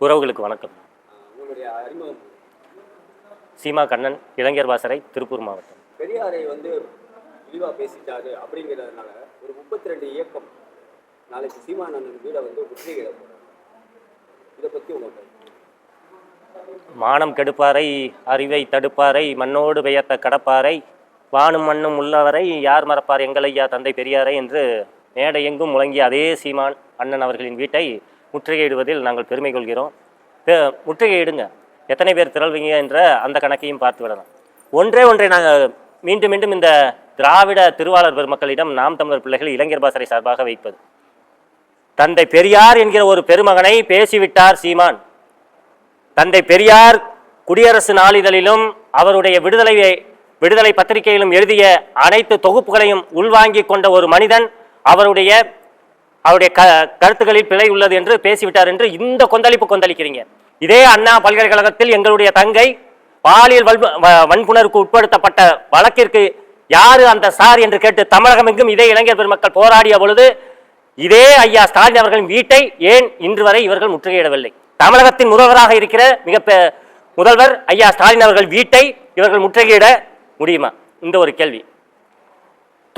உறவுகளுக்கு வணக்கம். சீமா கண்ணன் இளைஞர் வாசரை திருப்பூர் மாவட்டம். பெரியாரை வந்து இழிவா பேசிட்டாரு அப்படிங்கிறதுனால ஒரு முப்பத்தி ரெண்டு இயக்கம் நாளைக்கு சீமானந்தன் வீடை வந்து முற்றுகையிட இதை பத்தி உங்க கருத்து. மானம் கெடுப்பாரை அறிவை தடுப்பாரை மண்ணோடு பெயர்த்த கடப்பாரை வானும் மண்ணும் உள்ளவரை யார் மறப்பார் எங்களையா தந்தை பெரியாரை என்று மேடை எங்கும் முழங்கிய அதே சீமான் அண்ணன் அவர்களின் வீட்டை முற்றுகையிடுவதில் நாங்கள் பெருமை கொள்கிறோம் முற்றுகையிடுங்க. எத்தனை பேர் திரள்வீங்க என்ற அந்த கணக்கையும் பார்த்து விடலாம் ஒன்றே ஒன்றை நாங்கள் மீண்டும் மீண்டும் இந்த திராவிட திருவாளர் பெருமக்களிடம் நாம் தமிழர் பிள்ளைகள் இளைஞர் பாசறை சார்பாக வைப்பது. தந்தை பெரியார் என்கிற ஒரு பெருமகனை பேசிவிட்டார் சீமான். தந்தை பெரியார் குடியரசு நாளிதழிலும் அவருடைய விடுதலை விடுதலை பத்திரிகையிலும் எழுதிய அனைத்து தொகுப்புகளையும் உள்வாங்கிக் கொண்ட ஒரு மனிதன் அவருடைய அவருடைய க கருத்துக்களில் பிழை உள்ளது என்று பேசிவிட்டார் என்று இந்த கொந்தளிப்பு கொந்தளிக்கிறீங்க. இதே அண்ணா பல்கலைக்கழகத்தில் எங்களுடைய தங்கை பாலியல் வல்பு- வ- உட்படுத்தப்பட்ட வழக்கிற்கு யாரு அந்த சார் என்று கேட்டு தமிழகம் எங்கும் இதே இளைஞர் பெருமக்கள் போராடிய பொழுது இதே ஐயா ஸ்டாலின் அவர்களின் வீட்டை ஏன் இன்று வரை இவர்கள் முற்றுகையிடவில்லை? தமிழகத்தின் முதல்வராக இருக்கிற மிக பெ- முதல்வர் ஐயா ஸ்டாலின் அவர்கள் வீட்டை இவர்கள் முற்றுகையிட முடியுமா? இந்த ஒரு கேள்வி.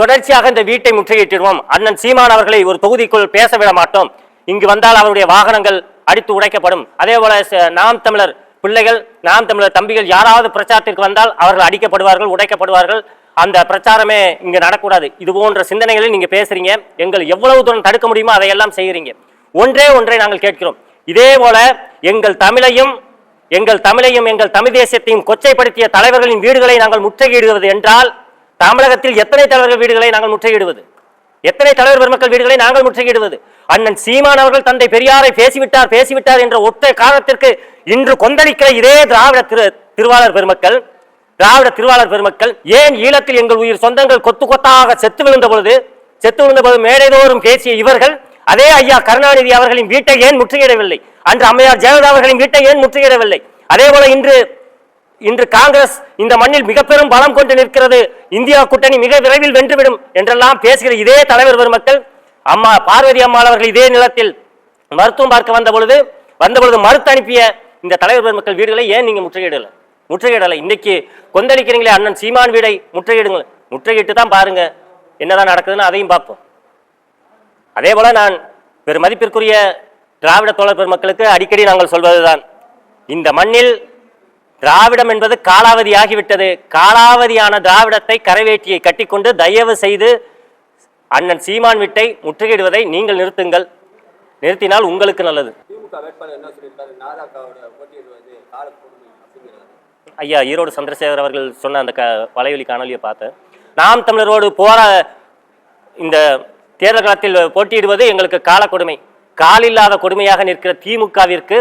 தொடர்ச்சியாக இந்த வீட்டை முற்றுகையிட்டிடுவோம் அண்ணன் சீமான் அவர்களை ஒரு தொகுதிக்குள் பேச விட மாட்டோம். இங்கு வந்தால் அவருடைய வாகனங்கள் அடித்து உடைக்கப்படும். அதே போல நாம் தமிழர் பிள்ளைகள் நாம் தமிழர் தம்பிகள் யாராவது பிரச்சாரத்திற்கு வந்தால் அவர்கள் அடிக்கப்படுவார்கள் உடைக்கப்படுவார்கள். அந்த பிரச்சாரமே இங்கே நடக்கூடாது. இது போன்ற சிந்தனைகளில் நீங்கள் பேசுறீங்க. எங்கள் எவ்வளவு தூரம் தடுக்க முடியுமோ அதையெல்லாம் செய்கிறீங்க ஒன்றே ஒன்றை நாங்கள் கேட்கிறோம். இதே போல எங்கள் தமிழையும் எங்கள் தமிழையும் எங்கள் தமிழ் தேசியத்தையும் கொச்சைப்படுத்திய தலைவர்களின் வீடுகளை நாங்கள் முற்றுகையிடுவது என்றால் தமிழகத்தில் எத்தனை தலைவர்கள் வீடுகளை நாங்கள் முற்றுகையிடுவது? எத்தனை தலைவர் பெருமக்கள் வீடுகளை நாங்கள் முற்றுகையிடுவது? அண்ணன் சீமான் அவர்கள் தந்தை பெரியாரை பேசிவிட்டார் பேசிவிட்டார் என்ற ஒற்றை காரணத்திற்கு இன்று கொந்தளிக்கிற இதே திராவிட திரு திருவாளர் பெருமக்கள் திராவிட திருவாளர் பெருமக்கள் ஏன் ஈழத்தில் எங்கள் உயிர் சொந்தங்கள் கொத்து கொத்தாக செத்து விழுந்த பொழுது செத்து விழுந்த பொழுது மேடைதோறும் பேசிய இவர்கள் அதே ஐயா கருணாநிதி அவர்களின் வீட்டை ஏன் முற்றுகையிடவில்லை? அன்று அம்மையார் ஜெயலலிதா அவர்களின் வீட்டை ஏன் முற்றுகையிடவில்லை? அதே போல இன்று இன்று காங்கிரஸ் இந்த மண்ணில் மிக பெரும் பலம் கொண்டு நிற்கிறது. இந்தியா கூட்டணி மிக விரைவில் வென்றுவிடும் என்றெல்லாம் பேசுகிற இதே தலைவர் பெருமக்கள் அம்மா பார்வதி அம்மாள் அவர்கள் இதே நிலத்தில் மருத்துவம் பார்க்க வந்த பொழுது வந்த பொழுது மறுத்து அனுப்பிய இந்த தலைவர் பெருமக்கள் வீடுகளை ஏன் நீங்க முற்றுகையிடல? முற்றுகையிடல. இன்னைக்கு கொந்தளிக்கிறீங்களே அண்ணன் சீமான் வீடை முற்றுகையிடுங்கள். முற்றுகையிட்டு தான் பாருங்க என்னதான் நடக்குதுன்னு அதையும் பார்ப்போம். அதே போல நான் பெருமதிப்பிற்குரிய திராவிட தோழர் பெருமக்களுக்கு அடிக்கடி நாங்கள் சொல்வதுதான் இந்த மண்ணில் திராவிடம் என்பது காலாவதி ஆகிவிட்டது. காலாவதியான திராவிடத்தை கரைவேட்டியை கட்டிக்கொண்டு தயவு செய்து அண்ணன் சீமான் வீட்டை முற்றுகையிடுவதை நீங்கள் நிறுத்துங்கள். நிறுத்தினால் உங்களுக்கு நல்லது. காலக்கொடுமை ஐயா ஈரோடு சந்திரசேகர் அவர்கள் சொன்ன அந்த க வலைவலி காணொலியை பார்த்தேன் நாம் தமிழரோடு போரா இந்த தேர்தல் காலத்தில் போட்டியிடுவது எங்களுக்கு கால கொடுமை. காலில்லாத கொடுமையாக நிற்கிற திமுகவிற்கு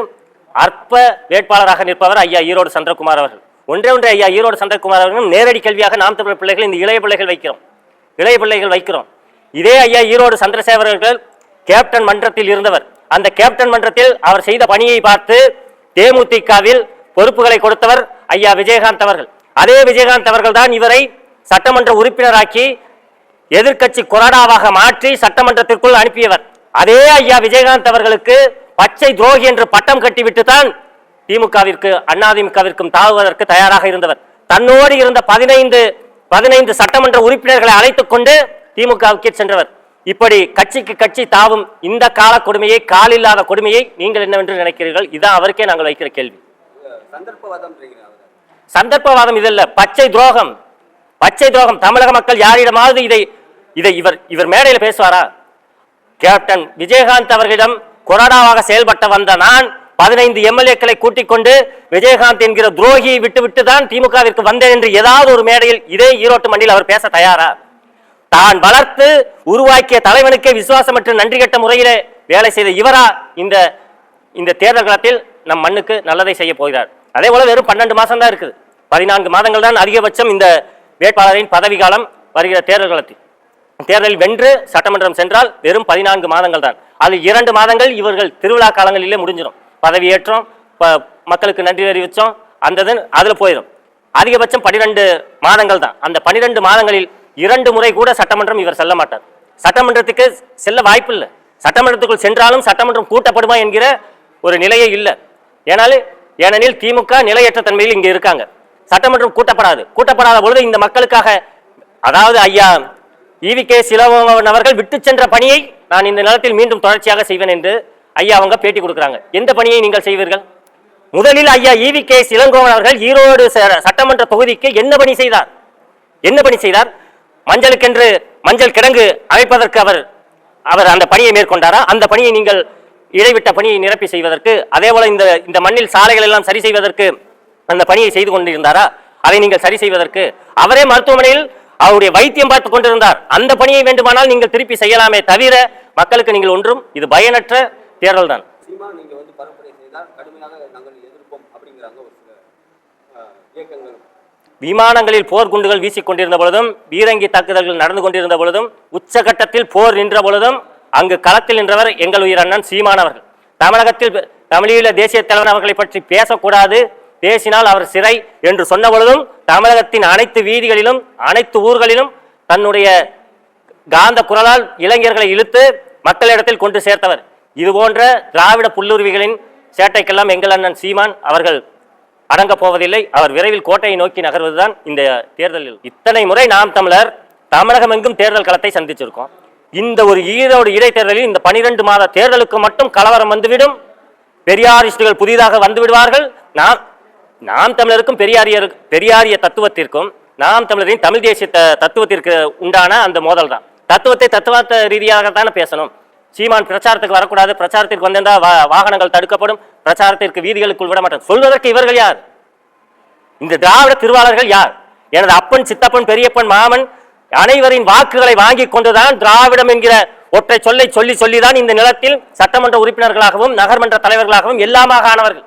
அற்ப வேட்பாளராக நிற்பவர் ஐயா ஈரோடு சந்திரகுமார் அவர்கள். ஒன்றே ஒன்றே ஐயா ஈரோடு சந்திரகுமார் அவர்களும் நேரடி கேள்வியாக நாம் தமிழ் பிள்ளைகள் இந்த இளைய பிள்ளைகள் வைக்கிறோம். இளைய பிள்ளைகள் வைக்கிறோம். இதே ஐயா ஈரோடு சந்திரசேகர் அவர்கள் கேப்டன் மன்றத்தில் இருந்தவர். அந்த கேப்டன் மன்றத்தில் அவர் செய்த பணியை பார்த்து தேமுதிகவில் பொறுப்புகளை கொடுத்தவர் ஐயா விஜயகாந்த் அவர்கள். அதே விஜயகாந்த் அவர்கள் தான் இவரை சட்டமன்ற உறுப்பினராக்கி எதிர்க்கட்சி கொறடாவாக மாற்றி சட்டமன்றத்திற்குள் அனுப்பியவர். அதே ஐயா விஜயகாந்த் அவர்களுக்கு பச்சை துரோகி என்று பட்டம் கட்டிவிட்டு தான் திமுகவிற்கு அதிமுகவிற்கும் தாவுவதற்கு தயாராக இருந்தவர். தன்னோடு இருந்த பதினைந்து பதினைந்து சட்டமன்ற உறுப்பினர்களை அழைத்துக் கொண்டு திமுகவுக்கு சென்றவர். இப்படி கட்சிக்கு கட்சி தாவும் இந்த கால கொடுமையை காலில்லாத கொடுமையை நீங்கள் என்னவென்று நினைக்கிறீர்கள்? இதான் அவருக்கே நாங்கள் வைக்கிற கேள்வி. சந்தர்ப்பவாதம் இதல்ல பச்சை துரோகம். பச்சை துரோகம். தமிழக மக்கள் யாரிடமாவது இதை இதை இவர் இவர் மேடையில் பேசுவாரா? கேப்டன் விஜயகாந்த் அவர்களிடம் கொறடாவாக செயல்பட்ட வந்த நான் பதினைந்து எம்எல்ஏக்களை கூட்டிக் கொண்டு விஜயகாந்த் என்கிற துரோகியை விட்டுவிட்டு தான் திமுகவிற்கு வந்தேன் என்று ஏதாவது ஒரு மேடையில் இதே ஈரோட்டு மண்ணில் அவர் பேச தயாரா? தான் வளர்த்து உருவாக்கிய தலைவனுக்கே விசுவாசமற்ற நன்றி கட்ட முறையிலே வேலை செய்த இவரா இந்த இந்த தேர்தல் களத்தில் நம் மண்ணுக்கு நல்லதை செய்ய போகிறார். அதே போல வெறும் பன்னெண்டு மாதம் தான் இருக்குது. பதினான்கு மாதங்கள் தான் அதிகபட்சம் இந்த வேட்பாளரின் பதவி காலம் வருகிற தேர்தல் களத்தில். தேர்தலில் வென்று சட்டமன்றம் சென்றால் வெறும் பதினான்கு மாதங்கள் தான். அது இரண்டு மாதங்கள் இவர்கள் திருவிழா காலங்களிலே முடிஞ்சிடும். பதவியேற்றம் ப- மக்களுக்கு நன்றி அறிவித்தோம் அந்த அதில் போயிடும் அதிகபட்சம் பனிரெண்டு மாதங்கள் தான். அந்த பனிரெண்டு மாதங்களில் இரண்டு முறை கூட சட்டமன்றம் இவர் செல்ல மாட்டார். சட்டமன்றத்துக்கு செல்ல வாய்ப்பு இல்லை. சட்டமன்றத்துக்குள் சென்றாலும் சட்டமன்றம் கூட்டப்படுமா என்கிற ஒரு நிலையே இல்லை. ஏனாலும் ஏனெனில் திமுக நிலையற்ற தன்மையில் இங்கே இருக்காங்க. சட்டமன்றம் கூட்டப்படாது. கூட்டப்படாத பொழுது இந்த மக்களுக்காக அதாவது ஐயா ஈவி கே அவர்கள் விட்டு சென்ற பணியை நான் இந்த நிலத்தில் மீண்டும் தொடர்ச்சியாக செய்வேன் என்று ஐயா அவங்க பேட்டி கொடுக்குறாங்க. எந்த பணியை நீங்கள் செய்வீர்கள்? முதலில் ஐயா ஈவி கே சிலங்கோவன் அவர்கள் ஈரோடு ச- சட்டமன்ற தொகுதிக்கு என்ன பணி செய்தார்? என்ன பணி செய்தார்? மஞ்சளுக்கென்று மஞ்சள் கிடங்கு அமைப்பதற்கு அவர் அவர் அந்த பணியை மேற்கொண்டாரா? அந்த பணியை நீங்கள் இடைவிட்ட பணியை நிரப்பி செய்வதற்கு அதே போல இந்த இந்த மண்ணில் சாலைகள் எல்லாம் சரி செய்வதற்கு அந்த பணியை செய்து கொண்டிருந்தாரா? அதை நீங்கள் சரி செய்வதற்கு. அவரே மருத்துவமனையில் அவருடைய வைத்தியம் பார்த்துக் கொண்டிருந்தார். அந்த பணியை வேண்டுமானால் நீங்கள் திருப்பி செய்யலாமே தவிர மக்களுக்கு நீங்கள் ஒன்றும் இது பயனற்ற தேர்தல் தான். விமானங்களில் போர் குண்டுகள் வீசிக் கொண்டிருந்த பொழுதும் பீரங்கி தாக்குதல்கள் நடந்து கொண்டிருந்த பொழுதும் உச்சகட்டத்தில் போர் நின்ற பொழுதும் அங்கு களத்தில் நின்றவர் எங்கள் உயிர் அண்ணன் சீமான் அவர்கள். தமிழகத்தில் தமிழீழ தேசிய தலைவர் அவர்களை பற்றி பேசக்கூடாது பேசினால் அவர் சிறை என்று சொன்ன பொழுதும் தமிழகத்தின் அனைத்து வீதிகளிலும் அனைத்து ஊர்களிலும் தன்னுடைய காந்த குரலால் இளைஞர்களை இழுத்து மக்களிடத்தில் கொண்டு சேர்த்தவர். இது போன்ற திராவிட புல்லுருவிகளின் சேட்டைக்கெல்லாம் எங்கள் அண்ணன் சீமான் அவர்கள் அடங்கப் போவதில்லை. அவர் விரைவில் கோட்டையை நோக்கி நகர்வதுதான் இந்த தேர்தலில். இத்தனை முறை நாம் தமிழர் தமிழகம் எங்கும் தேர்தல் களத்தை சந்திச்சிருக்கோம். இந்த ஒரு ஈரோடு இடைத்தேர்தலில் இந்த பனிரெண்டு மாத தேர்தலுக்கு மட்டும் கலவரம் வந்துவிடும். பெரியாரிஸ்டுகள் புதிதாக வந்து விடுவார்கள். நாம் நாம் தமிழருக்கும் பெரியாரியர் பெரியாரிய தத்துவத்திற்கும் நாம் தமிழரின் தமிழ் தேசிய தத்துவத்திற்கு உண்டான அந்த மோதல் தான் தத்துவத்தை தத்துவார்த்த ரீதியாக தானே பேசணும். சீமான் பிரச்சாரத்துக்கு வரக்கூடாது. பிரச்சாரத்திற்கு வந்திருந்தால் வா- வாகனங்கள் தடுக்கப்படும். பிரச்சாரத்திற்கு வீதிகளுக்குள் விட மாட்டோம் சொல்வதற்கு இவர்கள் யார்? இந்த திராவிட திருவாளர்கள் யார்? எனது அப்பன் சித்தப்பன் பெரியப்பன் மாமன் அனைவரின் வாக்குகளை வாங்கி கொண்டுதான் திராவிடம் என்கிற ஒற்றை சொல்லை சொல்லி சொல்லிதான் இந்த நிலத்தில் சட்டமன்ற உறுப்பினர்களாகவும் நகர்மன்ற தலைவர்களாகவும் எல்லாமாக ஆனவர்கள்.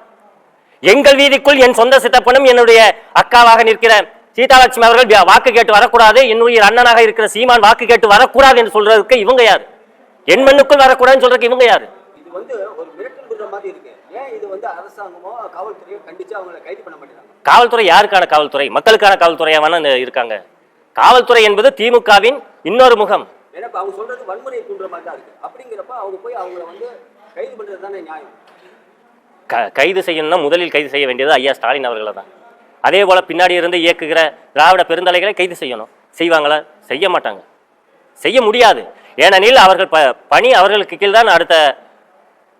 எங்கள் வீதிக்குள் என் சொந்த சித்தப்பனும் என்னுடைய அக்காவாக நிற்கிற சீதாலட்சுமி அவர்கள் வாக்கு கேட்டு வரக்கூடாது. என்னுடைய அண்ணனாக இருக்கிற சீமான் வாக்கு கேட்டு வரக்கூடாது என்று சொல்றதுக்கு இவங்க யார்? என் மண்ணுக்குள் வரக்கூடாதுன்னு சொல்றதுக்கு இவங்க யாரு? காவல்துறை யாருக்கான காவல்துறை? மக்களுக்கான காவல்துறையா வேணா இருக்காங்க. காவல்துறை என்பது திமுகவின் இன்னொரு முகம். அவங்க சொல்றது இருக்கு. அப்படிங்கிறப்ப அவங்க போய் அவங்கள வந்து கைது பண்றது தானே நியாயம். க- கைது செய்யணும்னா முதலில் கைது செய்ய வேண்டியது ஐயா ஸ்டாலின் அவர்களை தான். அதே போல் பின்னாடி இருந்து இயக்குகிற திராவிட பெருந்தலைகளை கைது செய்யணும். செய்வாங்களா? செய்ய மாட்டாங்க. செய்ய முடியாது. ஏனெனில் அவர்கள் ப பணி அவர்களுக்கு கீழ் தான் அடுத்த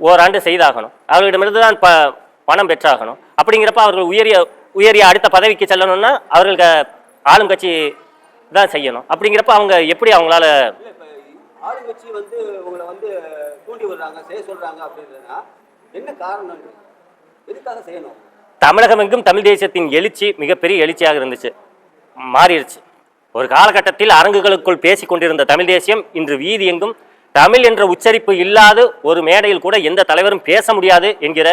ஓராண்டு செய்தாகணும். அவர்களிடமிருந்து தான் ப பணம் பெற்றாகணும். அப்படிங்கிறப்ப அவர்கள் உயரிய உயரிய அடுத்த பதவிக்கு செல்லணும்னா அவர்களுக்கு ஆளும் கட்சி தான் செய்யணும். அப்படிங்கிறப்ப அவங்க எப்படி அவங்களால ஆளுங்கட்சி வந்து உங்களை வந்து தூண்டி விடுறாங்க செய்ய சொல்றாங்க அப்படின்றதுனா என்ன காரணம் எதுக்காக செய்யணும்? தமிழகம் எங்கும் தமிழ் தேசியத்தின் எழுச்சி மிகப்பெரிய எழுச்சியாக இருந்துச்சு. மாறிடுச்சு. ஒரு காலகட்டத்தில் அரங்குகளுக்குள் பேசிக் கொண்டிருந்த தமிழ் தேசியம் இன்று வீதி எங்கும் தமிழ் என்ற உச்சரிப்பு இல்லாத ஒரு மேடையில் கூட எந்த தலைவரும் பேச முடியாது என்கிற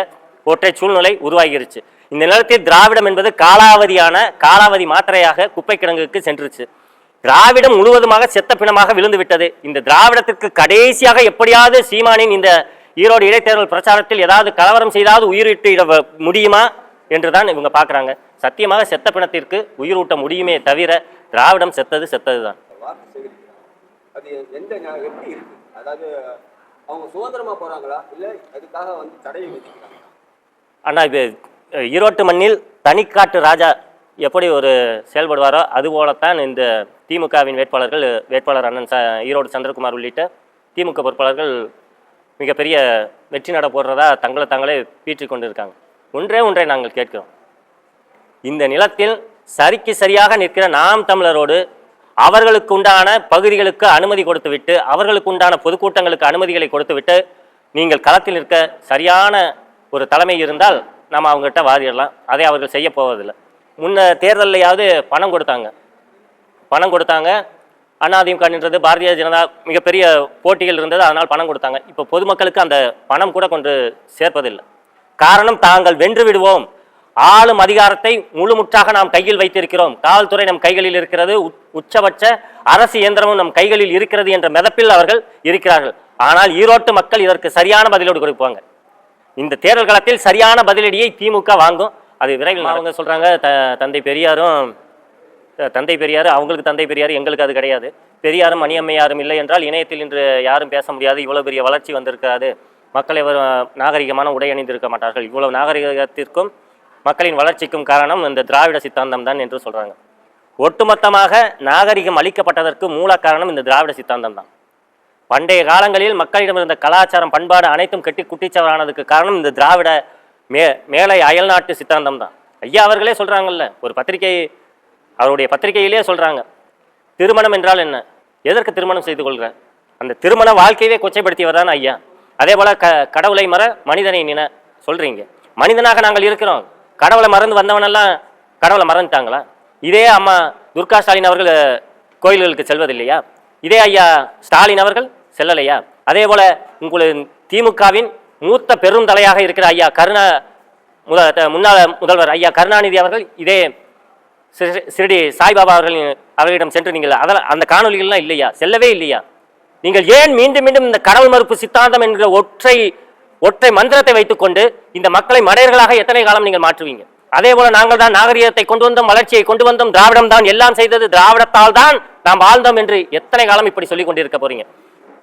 ஒற்றை சூழ்நிலை உருவாகிருச்சு. இந்த நிலத்தில் திராவிடம் என்பது காலாவதியான காலாவதி மாத்திரையாக குப்பை கிடங்குக்கு சென்றுச்சு. திராவிடம் முழுவதுமாக செத்த பிணமாக விழுந்து விட்டது இந்த திராவிடத்திற்கு கடைசியாக எப்படியாவது சீமானின் இந்த ஈரோடு இடைத்தேர்தல் பிரச்சாரத்தில் ஏதாவது கலவரம் செய்தாவது உயிரிட்டு இட முடியுமா? என்றுதான் இவங்க பார்க்கறாங்க சத்தியமாக செத்த பிணத்திற்கு உயிரூட்ட முடியுமே தவிர திராவிடம் செத்தது செத்தது தான் அண்ணா இது ஈரோட்டு மண்ணில் தனிக்காட்டு ராஜா எப்படி ஒரு செயல்படுவாரோ அதுபோலத்தான் இந்த திமுகவின் வேட்பாளர்கள் வேட்பாளர் அண்ணன் ச ஈரோடு சந்திரகுமார் உள்ளிட்ட திமுக பொறுப்பாளர்கள் மிகப்பெரிய வெற்றி நட போடுறதா தங்களை தாங்களே பீற்றிக் கொண்டிருக்காங்க. ஒன்றே ஒன்றை நாங்கள் கேட்கிறோம். இந்த நிலத்தில் சரிக்கு சரியாக நிற்கிற நாம் தமிழரோடு அவர்களுக்கு உண்டான பகுதிகளுக்கு அனுமதி கொடுத்துவிட்டு அவர்களுக்கு உண்டான பொதுக்கூட்டங்களுக்கு அனுமதிகளை கொடுத்துவிட்டு நீங்கள் களத்தில் நிற்க சரியான ஒரு தலைமை இருந்தால் நம்ம அவங்ககிட்ட வாதிடலாம். அதை அவர்கள் செய்ய போவதில்லை. முன்ன தேர்தலையாவது பணம் கொடுத்தாங்க. பணம் கொடுத்தாங்க. அதிமுக நின்றது பாரதிய ஜனதா மிகப்பெரிய போட்டிகள் இருந்தது அதனால் பணம் கொடுத்தாங்க. இப்போ பொதுமக்களுக்கு அந்த பணம் கூட கொண்டு சேர்ப்பதில்லை. காரணம் தாங்கள் வென்று விடுவோம். ஆளும் அதிகாரத்தை முழுமுற்றாக நாம் கையில் வைத்திருக்கிறோம். காவல்துறை நம் கைகளில் இருக்கிறது உச்- உச்சபட்ச அரசு இயந்திரமும் நம் கைகளில் இருக்கிறது என்ற மிதப்பில் அவர்கள் இருக்கிறார்கள். ஆனால் ஈரோட்டு மக்கள் இதற்கு சரியான பதிலோடு கொடுப்பாங்க. இந்த தேர்தல் களத்தில் சரியான பதிலடியை திமுக வாங்கும். அது விரைவில் அவங்க சொல்றாங்க த தந்தை பெரியாரும் தந்தை பெரியார் அவங்களுக்கு தந்தை பெரியார் எங்களுக்கு அது கிடையாது. பெரியாரும் மணியம்மையாரும் இல்லை என்றால் இணையத்தில் இன்று யாரும் பேச முடியாது. இவ்வளோ பெரிய வளர்ச்சி வந்திருக்காது. மக்கள் எவர் நாகரிகமான உடை அணிந்திருக்க மாட்டார்கள். இவ்வளவு நாகரிகத்திற்கும் மக்களின் வளர்ச்சிக்கும் காரணம் இந்த திராவிட சித்தாந்தம் தான் என்று சொல்கிறாங்க ஒட்டுமொத்தமாக நாகரிகம் அளிக்கப்பட்டதற்கு மூல காரணம் இந்த திராவிட சித்தாந்தம் தான். பண்டைய காலங்களில் மக்களிடம் இருந்த கலாச்சாரம் பண்பாடு அனைத்தும் கட்டி குட்டிச்சவரானதுக்கு காரணம் இந்த திராவிட மே மேலை அயல்நாட்டு சித்தாந்தம் தான். ஐயா அவர்களே சொல்கிறாங்கல்ல ஒரு பத்திரிகை அவருடைய பத்திரிகையிலே சொல்கிறாங்க திருமணம் என்றால் என்ன? எதற்கு திருமணம் செய்து கொள்கிற அந்த திருமண வாழ்க்கையவே கொச்சைப்படுத்தியவர் தான் ஐயா. அதே போல் க கடவுளை மற மனிதனை நின சொல்கிறீங்க மனிதனாக நாங்கள் இருக்கிறோம். கடவுளை மறந்து வந்தவனெல்லாம் கடவுளை மறந்துட்டாங்களா? இதே அம்மா துர்கா ஸ்டாலின் அவர்கள் கோயில்களுக்கு செல்வதில்லையா? இதே ஐயா ஸ்டாலின் அவர்கள் செல்லலையா? அதே போல் உங்களுக்கு திமுகவின் மூத்த பெரும் தலையாக இருக்கிற ஐயா கருணா முத முன்னாள் முதல்வர் ஐயா கருணாநிதி அவர்கள் இதே சிறடி சாய்பாபா அவர்கள் அவர்களிடம் சென்று நீங்கள் அதெல்லாம் அந்த காணொலிகள்லாம் இல்லையா? செல்லவே இல்லையா? நீங்கள் ஏன் மீண்டும் மீண்டும் இந்த கடவுள் மறுப்பு சித்தாந்தம் என்கிற ஒற்றை ஒற்றை மந்திரத்தை வைத்துக்கொண்டு இந்த மக்களை மடையர்களாக எத்தனை காலம் நீங்கள் மாற்றுவீங்க? அதே போல நாங்கள் தான் நாகரிகத்தை கொண்டு வந்தோம் வளர்ச்சியை கொண்டு வந்தோம் திராவிடம் தான் எல்லாம் செய்தது திராவிடத்தால் தான் நாம் வாழ்ந்தோம் என்று எத்தனை காலம் இப்படி சொல்லிக் கொண்டிருக்க போறீங்க?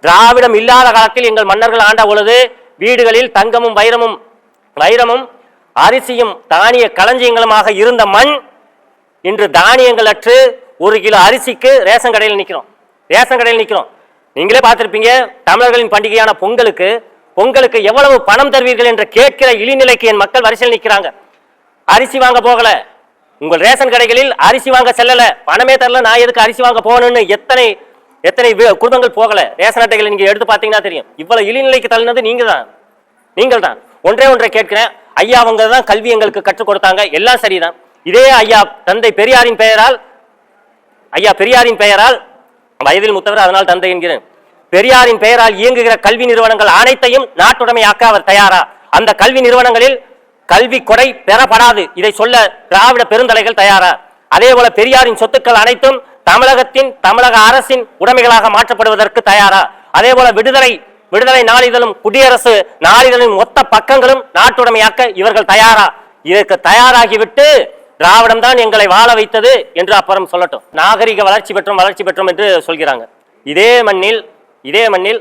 திராவிடம் இல்லாத காலத்தில் எங்கள் மன்னர்கள் ஆண்ட பொழுது வீடுகளில் தங்கமும் வைரமும் வைரமும் அரிசியும் தானிய களஞ்சியங்களுமாக இருந்த மண் இன்று தானியங்கள் அற்று ஒரு கிலோ அரிசிக்கு ரேஷன் கடையில் நிற்கிறோம் ரேஷன் கடையில் நிற்கிறோம் நீங்களே பார்த்துருப்பீங்க தமிழர்களின் பண்டிகையான பொங்கலுக்கு பொங்கலுக்கு எவ்வளவு பணம் தருவீர்கள் என்று கேட்கிற இழிநிலைக்கு என் மக்கள் வரிசையில் நிற்கிறாங்க அரிசி வாங்க போகல. உங்கள் ரேஷன் கடைகளில் அரிசி வாங்க செல்லல. பணமே தரல. நான் எதுக்கு அரிசி வாங்க போகணும்னு எத்தனை எத்தனை குடும்பங்கள் போகல. ரேஷன் அட்டைகளை நீங்க எடுத்து பார்த்தீங்கன்னா தெரியும். இவ்வளவு இழிநிலைக்கு தள்ளினது நீங்க தான் நீங்கள் தான் ஒன்றே ஒன்றை கேட்கிறேன். ஐயா அவங்க தான் கல்வி எங்களுக்கு கற்றுக் கொடுத்தாங்க. எல்லாம் சரிதான். இதே ஐயா தந்தை பெரியாரின் பெயரால் ஐயா பெரியாரின் பெயரால் வயதில் முத்தவர் அதனால் தந்தை என்கிறேன். பெரியாரின் பெயரால் இயங்குகிற கல்வி நிறுவனங்கள் அனைத்தையும் நாட்டுடைமையாக்க அவர் தயாரா? அந்த கல்வி நிறுவனங்களில் கல்வி கொடை பெறப்படாது. இதை சொல்ல திராவிட பெருந்தலைகள் தயாரா? அதே போல பெரியாரின் சொத்துக்கள் அனைத்தும் தமிழகத்தின் தமிழக அரசின் உடைமைகளாக மாற்றப்படுவதற்கு தயாரா? அதே போல விடுதலை விடுதலை நாளிதழும் குடியரசு நாளிதழின் மொத்த பக்கங்களும் நாட்டுடைமையாக்க இவர்கள் தயாரா? இதற்கு தயாராகிவிட்டு திராவிடம் தான் எங்களை வாழ வைத்தது என்று அப்புறம் சொல்லட்டும். நாகரிக வளர்ச்சி பெற்றோம் வளர்ச்சி பெற்றோம் என்று சொல்கிறாங்க. இதே மண்ணில் இதே மண்ணில்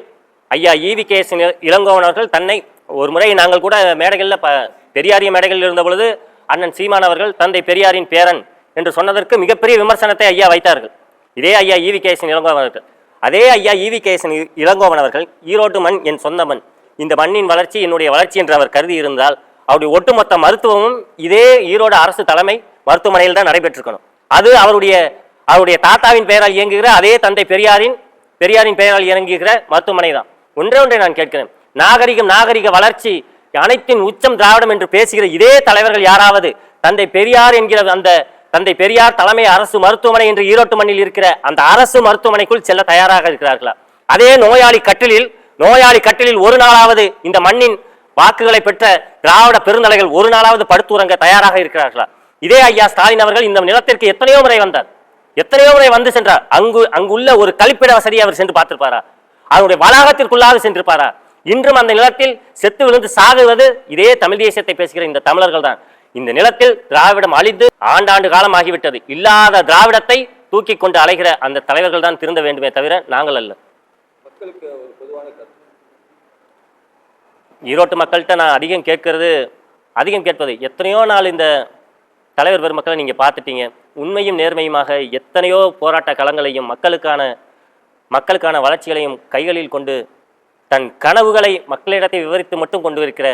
ஐயா ஈவி கே. எஸ் தன்னை ஒரு முறை நாங்கள் கூட மேடைகளில் ப பெரியாரிய மேடைகளில் இருந்த பொழுது அண்ணன் சீமான் அவர்கள் தந்தை பெரியாரின் பேரன் என்று சொன்னதற்கு மிகப்பெரிய விமர்சனத்தை ஐயா வைத்தார்கள். இதே ஐயா ஈவி கே. இளங்கோவனர்கள் அதே ஐயா ஈவி கே. இளங்கோவனவர்கள் ஈரோட்டு மண் என் சொந்த மண். இந்த மண்ணின் வளர்ச்சி என்னுடைய வளர்ச்சி என்று அவர் கருதி இருந்தால் அவருடைய ஒட்டுமொத்த மருத்துவமும் இதே ஈரோடு அரசு தலைமை மருத்துவமனையில் தான் நடைபெற்றிருக்கணும். அது அவருடைய அவருடைய தாத்தாவின் பெயரால் இயங்குகிற அதே தந்தை பெரியாரின் பெரியாரின் பெயரால் இயங்குகிற மருத்துவமனை தான். ஒன்றே ஒன்றை நான் கேட்கிறேன். நாகரிகம் நாகரிக வளர்ச்சி அனைத்தின் உச்சம் திராவிடம் என்று பேசுகிற இதே தலைவர்கள் யாராவது தந்தை பெரியார் என்கிற அந்த தந்தை பெரியார் தலைமை அரசு மருத்துவமனை என்று ஈரோட்டு மண்ணில் இருக்கிற அந்த அரசு மருத்துவமனைக்குள் செல்ல தயாராக இருக்கிறார்களா? அதே நோயாளி கட்டிலில் நோயாளி கட்டிலில் ஒரு நாளாவது இந்த மண்ணின் வாக்குகளை பெற்ற திராவிட பெருந்தலைகள் ஒரு நாளாவது படுத்துறங்க தயாராக இருக்கிறார்களா? இதே ஐயா ஸ்டாலின் அவர்கள் இந்த நிலத்திற்கு எத்தனையோ முறை வந்தார். எத்தனையோ முறை வந்து சென்றார். அங்கு அங்குள்ள ஒரு கழிப்பிட வசதியை அவர் சென்று பார்த்திருப்பாரா? அதனுடைய வளாகத்திற்குள்ளாக சென்றிருப்பாரா? இன்றும் அந்த நிலத்தில் செத்து விழுந்து சாகுவது இதே தமிழ் தேசியத்தை பேசுகிற இந்த தமிழர்கள் தான். இந்த நிலத்தில் திராவிடம் அழிந்து ஆண்டாண்டு காலம் ஆகிவிட்டது. இல்லாத திராவிடத்தை தூக்கி கொண்டு அலைகிற அந்த தலைவர்கள் தான் திருந்த வேண்டுமே தவிர நாங்கள் அல்ல மக்களுக்கு ஒரு பொதுவான கருத்து ஈரோட்டு மக்கள்கிட்ட நான் அதிகம் கேட்கறது அதிகம் கேட்பது எத்தனையோ நாள் இந்த தலைவர் பெருமக்களை நீங்கள் பார்த்துட்டீங்க. உண்மையும் நேர்மையுமாக எத்தனையோ போராட்ட களங்களையும் மக்களுக்கான மக்களுக்கான வளர்ச்சிகளையும் கைகளில் கொண்டு தன் கனவுகளை மக்களிடத்தை விவரித்து மட்டும் கொண்டு இருக்கிற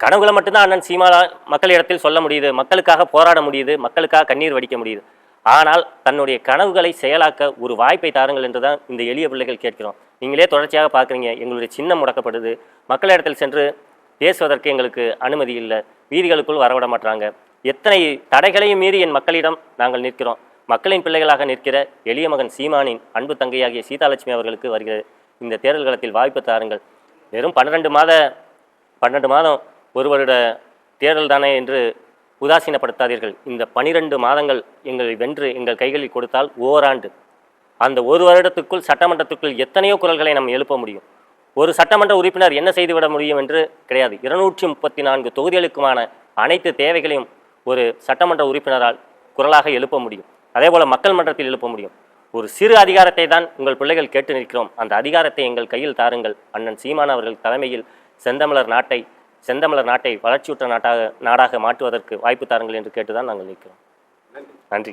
கனவுகளை மட்டும்தான் அண்ணன் சீமாலா மக்களிடத்தில் சொல்ல முடியுது மக்களுக்காக போராட முடியுது மக்களுக்காக கண்ணீர் வடிக்க முடியுது. ஆனால் தன்னுடைய கனவுகளை செயலாக்க ஒரு வாய்ப்பை தாருங்கள் என்று தான் இந்த எளிய பிள்ளைகள் கேட்கிறோம். நீங்களே தொடர்ச்சியாக பார்க்குறீங்க எங்களுடைய சின்னம் முடக்கப்படுது. மக்களிடத்தில் சென்று பேசுவதற்கு எங்களுக்கு அனுமதி இல்லை. வீதிகளுக்குள் வரவிட மாட்டாங்க எத்தனை தடைகளையும் மீறி என் மக்களிடம் நாங்கள் நிற்கிறோம். மக்களின் பிள்ளைகளாக நிற்கிற எளிய மகன் சீமானின் அன்பு தங்கையாகிய சீதாலட்சுமி அவர்களுக்கு வருகிற இந்த தேர்தல்களத்தில் வாய்ப்பு தாருங்கள். வெறும் பன்னிரெண்டு மாத பன்னெண்டு மாதம் ஒரு வருட தேர்தல் தானே என்று உதாசீனப்படுத்தாதீர்கள். இந்த பனிரெண்டு மாதங்கள் எங்களை வென்று எங்கள் கைகளில் கொடுத்தால் ஓராண்டு. அந்த ஒரு வருடத்துக்குள் சட்டமன்றத்துக்குள் எத்தனையோ குரல்களை நாம் எழுப்ப முடியும். ஒரு சட்டமன்ற உறுப்பினர் என்ன செய்துவிட முடியும் என்று கிடையாது. இருநூற்றி முப்பத்தி நான்கு தொகுதிகளுக்குமான அனைத்து தேவைகளையும் ஒரு சட்டமன்ற உறுப்பினரால் குரலாக எழுப்ப முடியும். அதேபோல மக்கள் மன்றத்தில் எழுப்ப முடியும். ஒரு சிறு அதிகாரத்தை தான் உங்கள் பிள்ளைகள் கேட்டு நிற்கிறோம். அந்த அதிகாரத்தை எங்கள் கையில் தாருங்கள். அண்ணன் சீமான் அவர்கள் தலைமையில் செந்தமலர் நாட்டை செந்தமிழர் நாட்டை வளர்ச்சியுற்ற நாட்டாக நாடாக மாற்றுவதற்கு வாய்ப்பு தாருங்கள் என்று கேட்டுதான் நாங்கள் நிற்கிறோம். நன்றி.